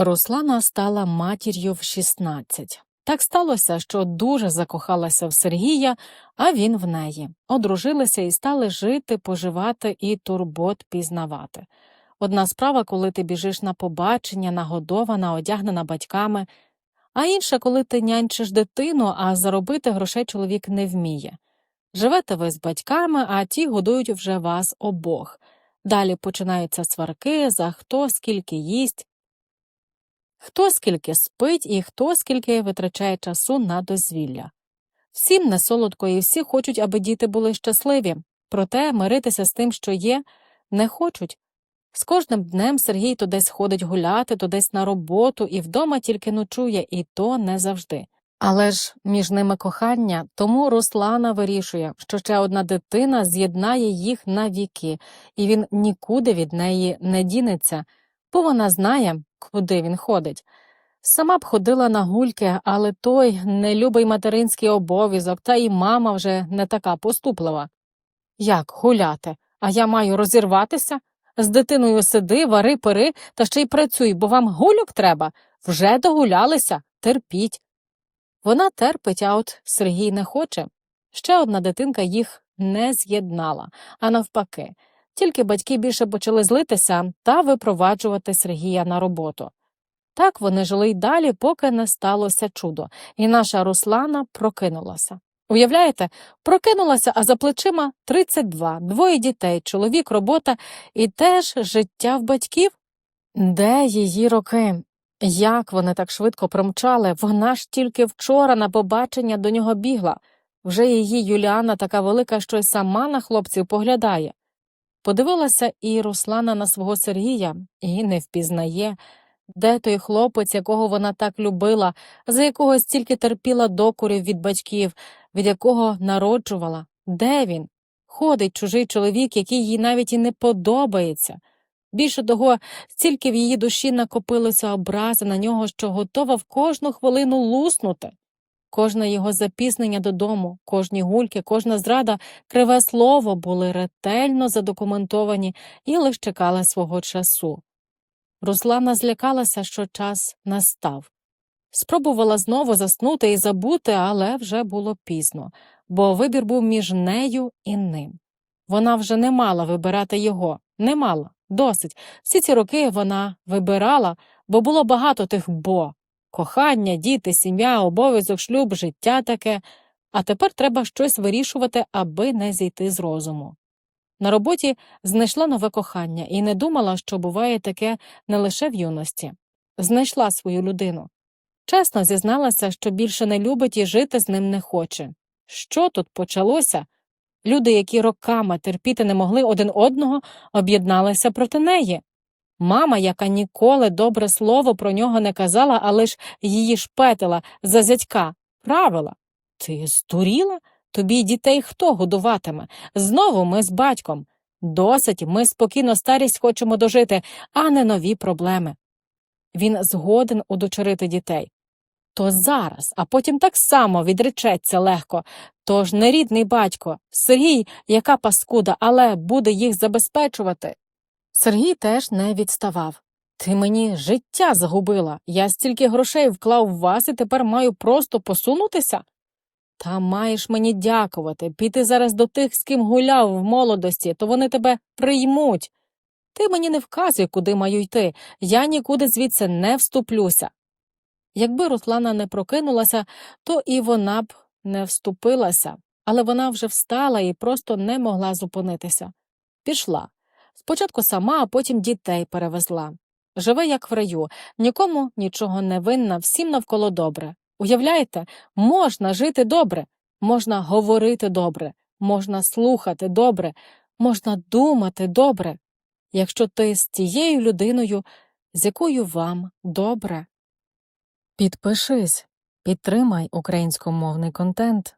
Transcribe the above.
Руслана стала матір'ю в 16. Так сталося, що дуже закохалася в Сергія, а він в неї. Одружилися і стали жити, поживати і турбот пізнавати. Одна справа, коли ти біжиш на побачення, нагодована, одягнена батьками, а інша, коли ти нянчиш дитину, а заробити грошей чоловік не вміє. Живете ви з батьками, а ті годують вже вас обох. Далі починаються сварки за хто скільки їсть, хто скільки спить і хто скільки витрачає часу на дозвілля. Всім не солодко і всі хочуть, аби діти були щасливі, проте миритися з тим, що є, не хочуть. З кожним днем Сергій то десь ходить гуляти, то десь на роботу і вдома тільки ночує, і то не завжди. Але ж між ними кохання, тому Руслана вирішує, що ще одна дитина з'єднає їх на віки, і він нікуди від неї не дінеться, бо вона знає, куди він ходить. Сама б ходила на гульки, але той нелюбий материнський обов'язок, та і мама вже не така поступлива. Як гуляти? А я маю розірватися? З дитиною сиди, вари, пери, та ще й працюй, бо вам гульок треба. Вже догулялися, терпіть. Вона терпить, а от Сергій не хоче. Ще одна дитинка їх не з'єднала, а навпаки, тільки батьки більше почали злитися та випроваджувати Сергія на роботу. Так вони жили й далі, поки не сталося чудо, і наша Руслана прокинулася. Уявляєте, прокинулася, а за плечима 32, двоє дітей, чоловік, робота і теж життя в батьків? Де її роки? Як вони так швидко промчали? Вона ж тільки вчора на побачення до нього бігла. Вже її Юліана така велика, що й сама на хлопців поглядає. Подивилася і Руслана на свого Сергія і не впізнає, де той хлопець, якого вона так любила, за якого стільки терпіла докорів від батьків, від якого народжувала. Де він? Ходить чужий чоловік, який їй навіть і не подобається. Більше того, стільки в її душі накопилося образи на нього, що готова в кожну хвилину луснути. Кожне його запізнення додому, кожні гульки, кожна зрада, криве слово були ретельно задокументовані і лише чекали свого часу. Руслана злякалася, що час настав. Спробувала знову заснути і забути, але вже було пізно, бо вибір був між нею і ним. Вона вже не мала вибирати його, не мала, досить. Всі ці роки вона вибирала, бо було багато тих бо кохання, діти, сім'я, обов'язок, шлюб, життя таке, а тепер треба щось вирішувати, аби не зійти з розуму. На роботі знайшла нове кохання і не думала, що буває таке не лише в юності. Знайшла свою людину. Чесно зізналася, що більше не любить і жити з ним не хоче. Що тут почалося? Люди, які роками терпіти не могли один одного, об'єдналися проти неї. Мама, яка ніколи добре слово про нього не казала, але ж її шпетила за зятька, правила. Ти здуріла? Тобі дітей хто годуватиме? Знову ми з батьком. Досить ми спокійно старість хочемо дожити, а не нові проблеми. Він згоден удочерити дітей. То зараз, а потім так само відречеться легко. Тож не рідний батько, Сергій, яка паскуда, але буде їх забезпечувати. Сергій теж не відставав. Ти мені життя загубила. Я стільки грошей вклав в вас і тепер маю просто посунутися. Та маєш мені дякувати, піти зараз до тих, з ким гуляв в молодості, то вони тебе приймуть. Ти мені не вказуй, куди маю йти, я нікуди звідси не вступлюся. Якби Руслана не прокинулася, то і вона б не вступилася, але вона вже встала і просто не могла зупинитися. Пішла. Спочатку сама, а потім дітей перевезла. Живе, як в раю, нікому нічого не винна, всім навколо добре. Уявляєте, можна жити добре, можна говорити добре, можна слухати добре, можна думати добре, якщо ти з тією людиною, з якою вам добре. Підпишись, підтримай українськомовний контент.